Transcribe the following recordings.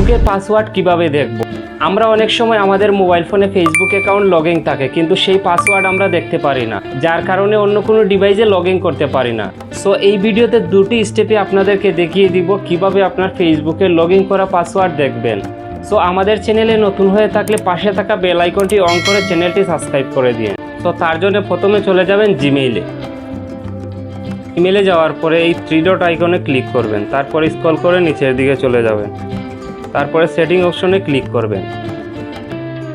ফেসবুকের পাসওয়ার্ড কীভাবে দেখব? আমরা অনেক সময় আমাদের মোবাইল ফোনে ফেসবুক অ্যাকাউন্ট লগ থাকে, কিন্তু সেই পাসওয়ার্ড আমরা দেখতে পারি না, যার কারণে অন্য কোনো ডিভাইসে লগ করতে পারি না। সো এই ভিডিওতে দুটি স্টেপে আপনাদেরকে দেখিয়ে দিব কীভাবে আপনার ফেসবুকে লগ করা পাসওয়ার্ড দেখবেন। সো আমাদের চ্যানেলে নতুন হয়ে থাকলে পাশে থাকা বেল আইকনটি অন করে চ্যানেলটি সাবস্ক্রাইব করে দিন। তো তার জন্য প্রথমে চলে যাবেন জিমেইলে ইমেলে যাওয়ার পরে এই থ্রি ডট আইকনে ক্লিক করবেন, তারপরে স্ক্রল করে নিচের দিকে চলে যাবেন। তারপরে সেটিং অপশনে ক্লিক করবেন।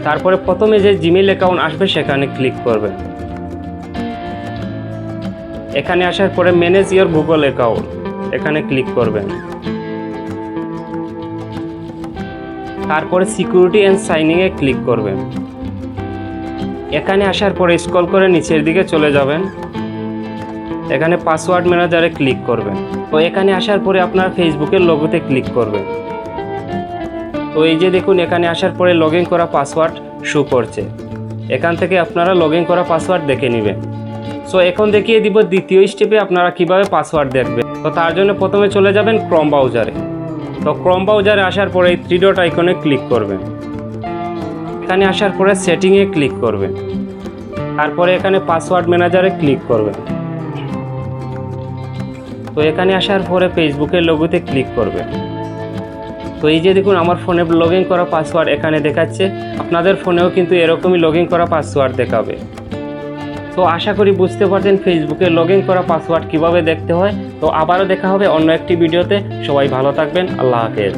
তারপরে প্রথমে যে জিমেল অ্যাকাউন্ট আসবে সেখানে ক্লিক করবেন। এখানে আসার পরে ম্যানেজ ইয়োর গুগল অ্যাকাউন্ট এখানে ক্লিক করবেন। তারপরে সিকিউরিটি অ্যান্ড সাইনিংয়ে ক্লিক করবেন। এখানে আসার পরে স্ক্রল করে নিচের দিকে চলে যাবেন। এখানে পাসওয়ার্ড ম্যানেজারে ক্লিক করবেন। তো এখানে আসার পরে আপনার ফেসবুকের লোগোতে ক্লিক করবেন। তো এই যে দেখুন, এখানে আসার পরে লগ করা পাসওয়ার্ড শো করছে। এখান থেকে আপনারা লগ করা পাসওয়ার্ড দেখে নেবেন। সো এখন দেখিয়ে দিব দ্বিতীয় স্টেপে আপনারা কীভাবে পাসওয়ার্ড দেখবেন। তো তার জন্য প্রথমে চলে যাবেন ক্রম ব্রাউজারে তো ক্রম ব্রাউজারে আসার পরে এই থ্রি ডট আইকনে ক্লিক করবেন। এখানে আসার পরে সেটিংয়ে ক্লিক করবেন। তারপরে এখানে পাসওয়ার্ড ম্যানেজারে ক্লিক করবেন। তো এখানে আসার পরে ফেসবুকের লোগোতে ক্লিক করবেন। তো এই যে দেখুন, আমার ফোনে লগ ইন করা পাসওয়ার্ড এখানে দেখাচ্ছে। আপনাদের ফোনেও কিন্তু এরকমই লগ ইন করা পাসওয়ার্ড দেখাবে। তো আশা করি বুঝতে পারছেন ফেসবুকে লগ ইন করা পাসওয়ার্ড কীভাবে দেখতে হয়। তো আবারও দেখা হবে অন্য একটি ভিডিওতে। সবাই ভালো থাকবেন। আল্লাহ হাফেজ।